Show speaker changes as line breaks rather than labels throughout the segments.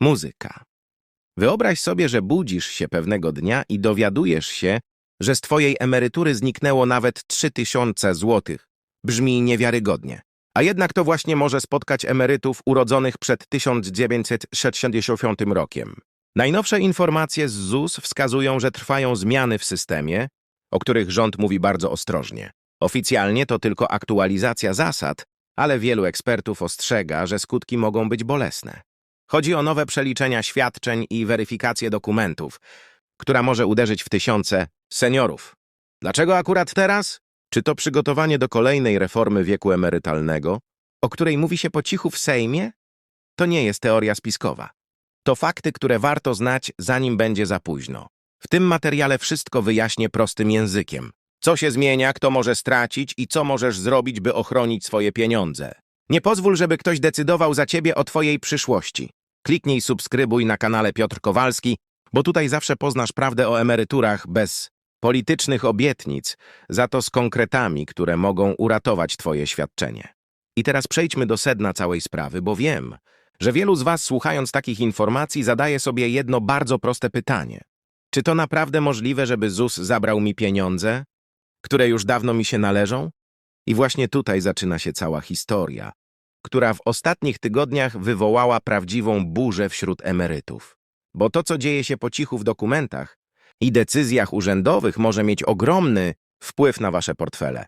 Muzyka. Wyobraź sobie, że budzisz się pewnego dnia i dowiadujesz się, że z twojej emerytury zniknęło nawet 3000 złotych. Brzmi niewiarygodnie. A jednak to właśnie może spotkać emerytów urodzonych przed 1960 rokiem. Najnowsze informacje z ZUS wskazują, że trwają zmiany w systemie, o których rząd mówi bardzo ostrożnie. Oficjalnie to tylko aktualizacja zasad, ale wielu ekspertów ostrzega, że skutki mogą być bolesne. Chodzi o nowe przeliczenia świadczeń i weryfikację dokumentów, która może uderzyć w tysiące seniorów. Dlaczego akurat teraz? Czy to przygotowanie do kolejnej reformy wieku emerytalnego, o której mówi się po cichu w Sejmie? To nie jest teoria spiskowa. To fakty, które warto znać, zanim będzie za późno. W tym materiale wszystko wyjaśnię prostym językiem. Co się zmienia, kto może stracić i co możesz zrobić, by ochronić swoje pieniądze. Nie pozwól, żeby ktoś decydował za ciebie o twojej przyszłości. Kliknij subskrybuj na kanale Piotr Kowalski, bo tutaj zawsze poznasz prawdę o emeryturach bez politycznych obietnic, za to z konkretami, które mogą uratować twoje świadczenie. I teraz przejdźmy do sedna całej sprawy, bo wiem, że wielu z was słuchając takich informacji zadaje sobie jedno bardzo proste pytanie. Czy to naprawdę możliwe, żeby ZUS zabrał mi pieniądze, które już dawno mi się należą? I właśnie tutaj zaczyna się cała historia, która w ostatnich tygodniach wywołała prawdziwą burzę wśród emerytów. Bo to, co dzieje się po cichu w dokumentach i decyzjach urzędowych, może mieć ogromny wpływ na wasze portfele.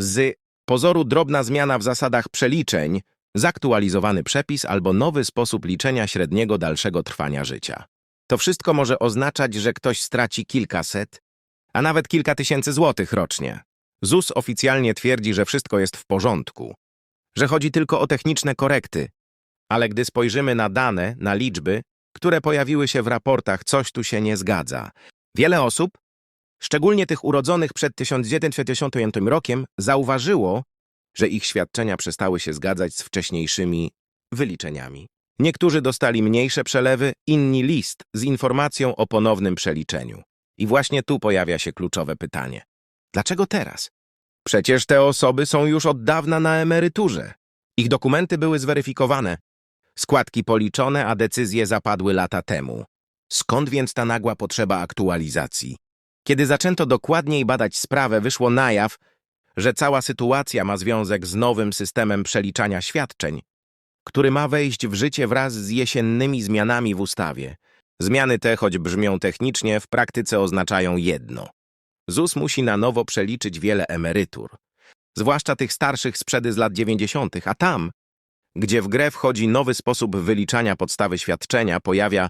Z pozoru drobna zmiana w zasadach przeliczeń, zaktualizowany przepis albo nowy sposób liczenia średniego dalszego trwania życia. To wszystko może oznaczać, że ktoś straci kilkaset, a nawet kilka tysięcy złotych rocznie. ZUS oficjalnie twierdzi, że wszystko jest w porządku, że chodzi tylko o techniczne korekty, ale gdy spojrzymy na dane, na liczby, które pojawiły się w raportach, coś tu się nie zgadza. Wiele osób, szczególnie tych urodzonych przed 1960 rokiem, zauważyło, że ich świadczenia przestały się zgadzać z wcześniejszymi wyliczeniami. Niektórzy dostali mniejsze przelewy, inni list z informacją o ponownym przeliczeniu. I właśnie tu pojawia się kluczowe pytanie. Dlaczego teraz? Przecież te osoby są już od dawna na emeryturze. Ich dokumenty były zweryfikowane, składki policzone, a decyzje zapadły lata temu. Skąd więc ta nagła potrzeba aktualizacji? Kiedy zaczęto dokładniej badać sprawę, wyszło na jaw, że cała sytuacja ma związek z nowym systemem przeliczania świadczeń, który ma wejść w życie wraz z jesiennymi zmianami w ustawie. Zmiany te, choć brzmią technicznie, w praktyce oznaczają jedno. ZUS musi na nowo przeliczyć wiele emerytur, zwłaszcza tych starszych sprzedy z lat 90., a tam, gdzie w grę wchodzi nowy sposób wyliczania podstawy świadczenia, pojawia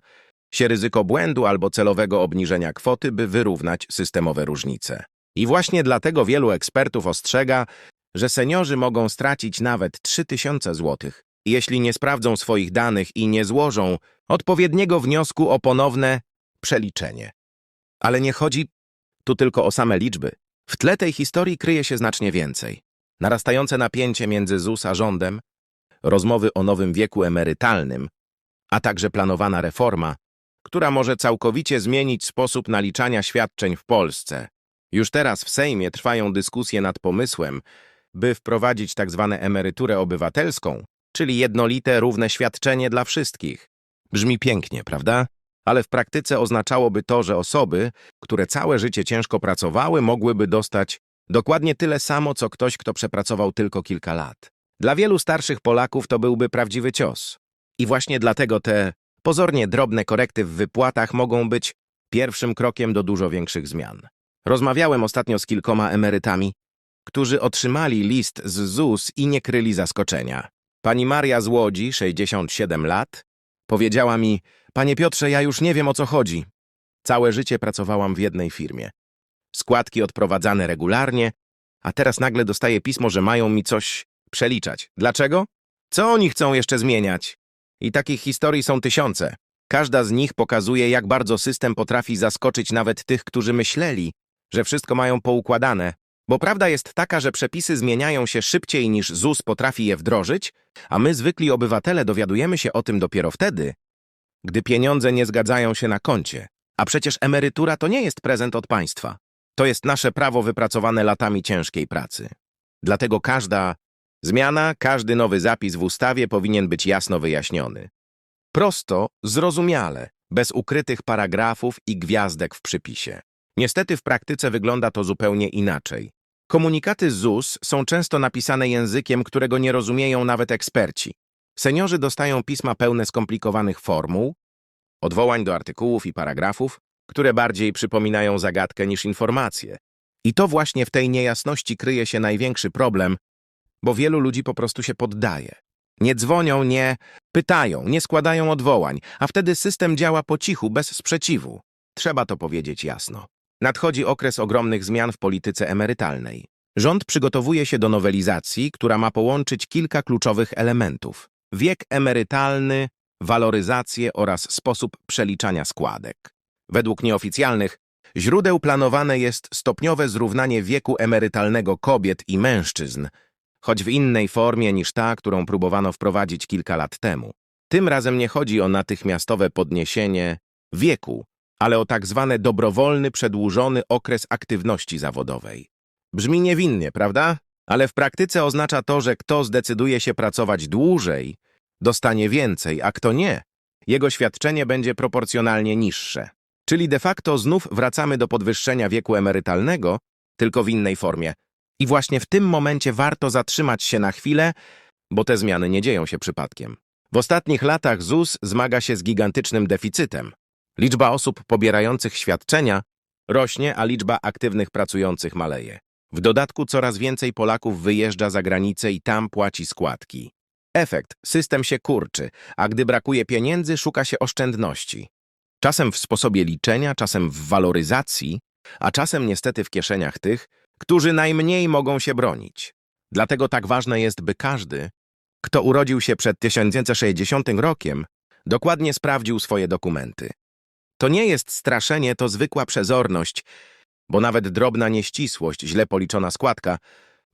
się ryzyko błędu albo celowego obniżenia kwoty, by wyrównać systemowe różnice. I właśnie dlatego wielu ekspertów ostrzega, że seniorzy mogą stracić nawet 3000 zł, jeśli nie sprawdzą swoich danych i nie złożą odpowiedniego wniosku o ponowne przeliczenie. Ale nie chodzi tu tylko o same liczby. W tle tej historii kryje się znacznie więcej. Narastające napięcie między ZUS a rządem, rozmowy o nowym wieku emerytalnym, a także planowana reforma, która może całkowicie zmienić sposób naliczania świadczeń w Polsce. Już teraz w Sejmie trwają dyskusje nad pomysłem, by wprowadzić tzw. emeryturę obywatelską, czyli jednolite, równe świadczenie dla wszystkich. Brzmi pięknie, prawda? Ale w praktyce oznaczałoby to, że osoby, które całe życie ciężko pracowały, mogłyby dostać dokładnie tyle samo, co ktoś, kto przepracował tylko kilka lat. Dla wielu starszych Polaków to byłby prawdziwy cios. I właśnie dlatego te pozornie drobne korekty w wypłatach mogą być pierwszym krokiem do dużo większych zmian. Rozmawiałem ostatnio z kilkoma emerytami, którzy otrzymali list z ZUS i nie kryli zaskoczenia. Pani Maria z Łodzi, 67 lat, powiedziała mi, panie Piotrze, ja już nie wiem o co chodzi. Całe życie pracowałam w jednej firmie. Składki odprowadzane regularnie, a teraz nagle dostaję pismo, że mają mi coś przeliczać. Dlaczego? Co oni chcą jeszcze zmieniać? I takich historii są tysiące. Każda z nich pokazuje, jak bardzo system potrafi zaskoczyć nawet tych, którzy myśleli, że wszystko mają poukładane. Bo prawda jest taka, że przepisy zmieniają się szybciej niż ZUS potrafi je wdrożyć, a my, zwykli obywatele, dowiadujemy się o tym dopiero wtedy, gdy pieniądze nie zgadzają się na koncie. A przecież emerytura to nie jest prezent od państwa. To jest nasze prawo wypracowane latami ciężkiej pracy. Dlatego każda zmiana, każdy nowy zapis w ustawie powinien być jasno wyjaśniony. Prosto, zrozumiale, bez ukrytych paragrafów i gwiazdek w przypisie. Niestety w praktyce wygląda to zupełnie inaczej. Komunikaty ZUS są często napisane językiem, którego nie rozumieją nawet eksperci. Seniorzy dostają pisma pełne skomplikowanych formuł, odwołań do artykułów i paragrafów, które bardziej przypominają zagadkę niż informacje. I to właśnie w tej niejasności kryje się największy problem, bo wielu ludzi po prostu się poddaje. Nie dzwonią, nie pytają, nie składają odwołań, a wtedy system działa po cichu, bez sprzeciwu. Trzeba to powiedzieć jasno. Nadchodzi okres ogromnych zmian w polityce emerytalnej. Rząd przygotowuje się do nowelizacji, która ma połączyć kilka kluczowych elementów. Wiek emerytalny, waloryzację oraz sposób przeliczania składek. Według nieoficjalnych źródeł planowane jest stopniowe zrównanie wieku emerytalnego kobiet i mężczyzn, choć w innej formie niż ta, którą próbowano wprowadzić kilka lat temu. Tym razem nie chodzi o natychmiastowe podniesienie wieku, ale o tak zwany dobrowolny, przedłużony okres aktywności zawodowej. Brzmi niewinnie, prawda? Ale w praktyce oznacza to, że kto zdecyduje się pracować dłużej, dostanie więcej, a kto nie, jego świadczenie będzie proporcjonalnie niższe. Czyli de facto znów wracamy do podwyższenia wieku emerytalnego, tylko w innej formie. I właśnie w tym momencie warto zatrzymać się na chwilę, bo te zmiany nie dzieją się przypadkiem. W ostatnich latach ZUS zmaga się z gigantycznym deficytem. Liczba osób pobierających świadczenia rośnie, a liczba aktywnych pracujących maleje. W dodatku coraz więcej Polaków wyjeżdża za granicę i tam płaci składki. Efekt – system się kurczy, a gdy brakuje pieniędzy, szuka się oszczędności. Czasem w sposobie liczenia, czasem w waloryzacji, a czasem niestety w kieszeniach tych, którzy najmniej mogą się bronić. Dlatego tak ważne jest, by każdy, kto urodził się przed 1960 rokiem, dokładnie sprawdził swoje dokumenty. To nie jest straszenie, to zwykła przezorność, bo nawet drobna nieścisłość, źle policzona składka,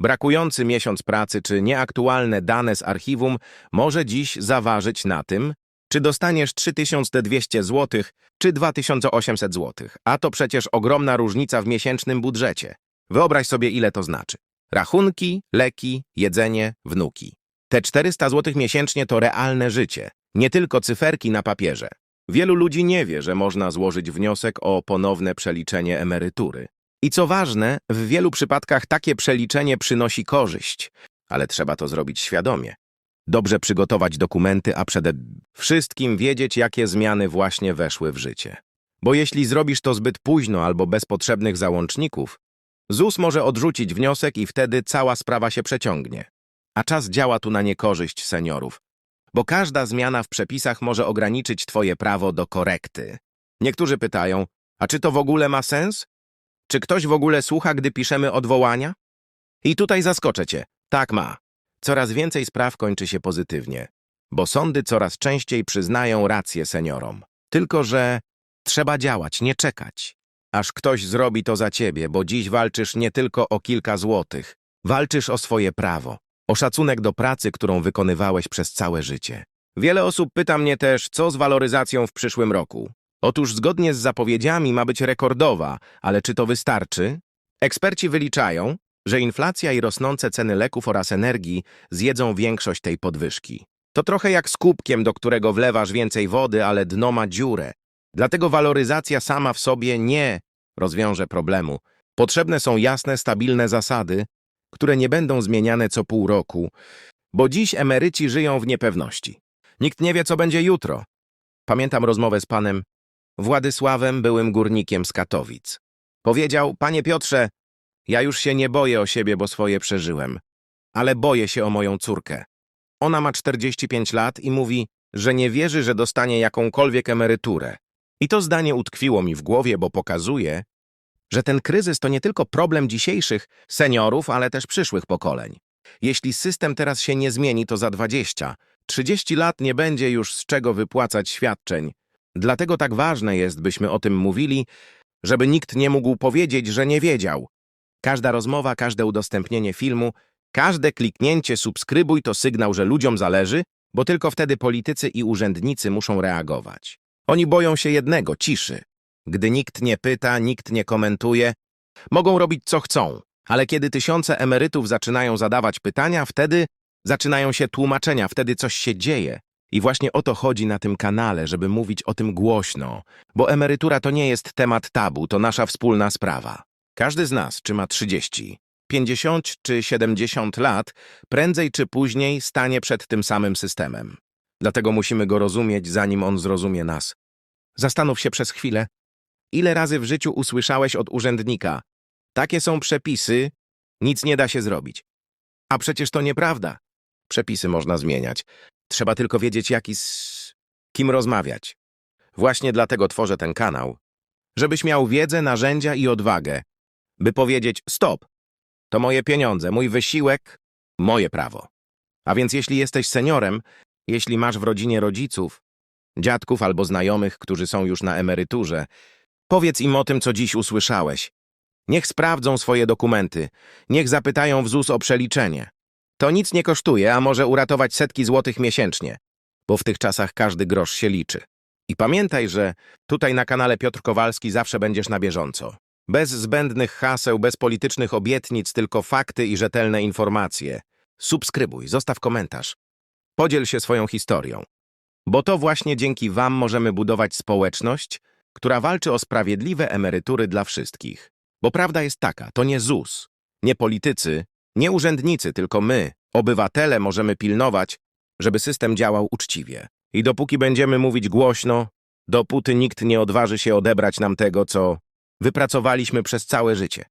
brakujący miesiąc pracy czy nieaktualne dane z archiwum może dziś zaważyć na tym, czy dostaniesz 3200 zł czy 2800 zł, a to przecież ogromna różnica w miesięcznym budżecie. Wyobraź sobie, ile to znaczy. Rachunki, leki, jedzenie, wnuki. Te 400 zł miesięcznie to realne życie, nie tylko cyferki na papierze. Wielu ludzi nie wie, że można złożyć wniosek o ponowne przeliczenie emerytury. I co ważne, w wielu przypadkach takie przeliczenie przynosi korzyść, ale trzeba to zrobić świadomie. Dobrze przygotować dokumenty, a przede wszystkim wiedzieć, jakie zmiany właśnie weszły w życie. Bo jeśli zrobisz to zbyt późno albo bez potrzebnych załączników, ZUS może odrzucić wniosek i wtedy cała sprawa się przeciągnie. A czas działa tu na niekorzyść seniorów, bo każda zmiana w przepisach może ograniczyć Twoje prawo do korekty. Niektórzy pytają, a czy to w ogóle ma sens? Czy ktoś w ogóle słucha, gdy piszemy odwołania? I tutaj zaskoczę Cię. Tak ma. Coraz więcej spraw kończy się pozytywnie, bo sądy coraz częściej przyznają rację seniorom. Tylko, że trzeba działać, nie czekać. Aż ktoś zrobi to za ciebie, bo dziś walczysz nie tylko o kilka złotych. Walczysz o swoje prawo, o szacunek do pracy, którą wykonywałeś przez całe życie. Wiele osób pyta mnie też, co z waloryzacją w przyszłym roku. Otóż zgodnie z zapowiedziami ma być rekordowa, ale czy to wystarczy? Eksperci wyliczają, że inflacja i rosnące ceny leków oraz energii zjedzą większość tej podwyżki. To trochę jak z kubkiem, do którego wlewasz więcej wody, ale dno ma dziurę. Dlatego waloryzacja sama w sobie nie rozwiąże problemu. Potrzebne są jasne, stabilne zasady, które nie będą zmieniane co pół roku, bo dziś emeryci żyją w niepewności. Nikt nie wie, co będzie jutro. Pamiętam rozmowę z panem Władysławem, byłym górnikiem z Katowic. Powiedział, panie Piotrze, ja już się nie boję o siebie, bo swoje przeżyłem, ale boję się o moją córkę. Ona ma 45 lat i mówi, że nie wierzy, że dostanie jakąkolwiek emeryturę. I to zdanie utkwiło mi w głowie, bo pokazuje, że ten kryzys to nie tylko problem dzisiejszych seniorów, ale też przyszłych pokoleń. Jeśli system teraz się nie zmieni, to za 20, 30 lat nie będzie już z czego wypłacać świadczeń. Dlatego tak ważne jest, byśmy o tym mówili, żeby nikt nie mógł powiedzieć, że nie wiedział. Każda rozmowa, każde udostępnienie filmu, każde kliknięcie subskrybuj to sygnał, że ludziom zależy, bo tylko wtedy politycy i urzędnicy muszą reagować. Oni boją się jednego ciszy. Gdy nikt nie pyta, nikt nie komentuje, mogą robić co chcą, ale kiedy tysiące emerytów zaczynają zadawać pytania, wtedy zaczynają się tłumaczenia, wtedy coś się dzieje. I właśnie o to chodzi na tym kanale, żeby mówić o tym głośno, bo emerytura to nie jest temat tabu, to nasza wspólna sprawa. Każdy z nas, czy ma 30, 50 czy 70 lat, prędzej czy później stanie przed tym samym systemem. Dlatego musimy go rozumieć, zanim on zrozumie nas. Zastanów się przez chwilę. Ile razy w życiu usłyszałeś od urzędnika? Takie są przepisy, nic nie da się zrobić. A przecież to nieprawda. Przepisy można zmieniać. Trzeba tylko wiedzieć, jaki z kim rozmawiać. Właśnie dlatego tworzę ten kanał. Żebyś miał wiedzę, narzędzia i odwagę, by powiedzieć stop. To moje pieniądze, mój wysiłek, moje prawo. A więc jeśli jesteś seniorem, jeśli masz w rodzinie rodziców, dziadków albo znajomych, którzy są już na emeryturze, powiedz im o tym, co dziś usłyszałeś. Niech sprawdzą swoje dokumenty, niech zapytają w ZUS o przeliczenie. To nic nie kosztuje, a może uratować setki złotych miesięcznie, bo w tych czasach każdy grosz się liczy. I pamiętaj, że tutaj na kanale Piotr Kowalski zawsze będziesz na bieżąco. Bez zbędnych haseł, bez politycznych obietnic, tylko fakty i rzetelne informacje. Subskrybuj, zostaw komentarz. Podziel się swoją historią. Bo to właśnie dzięki Wam możemy budować społeczność, która walczy o sprawiedliwe emerytury dla wszystkich. Bo prawda jest taka, to nie ZUS, nie politycy, nie urzędnicy, tylko my, obywatele, możemy pilnować, żeby system działał uczciwie. I dopóki będziemy mówić głośno, dopóty nikt nie odważy się odebrać nam tego, co wypracowaliśmy przez całe życie.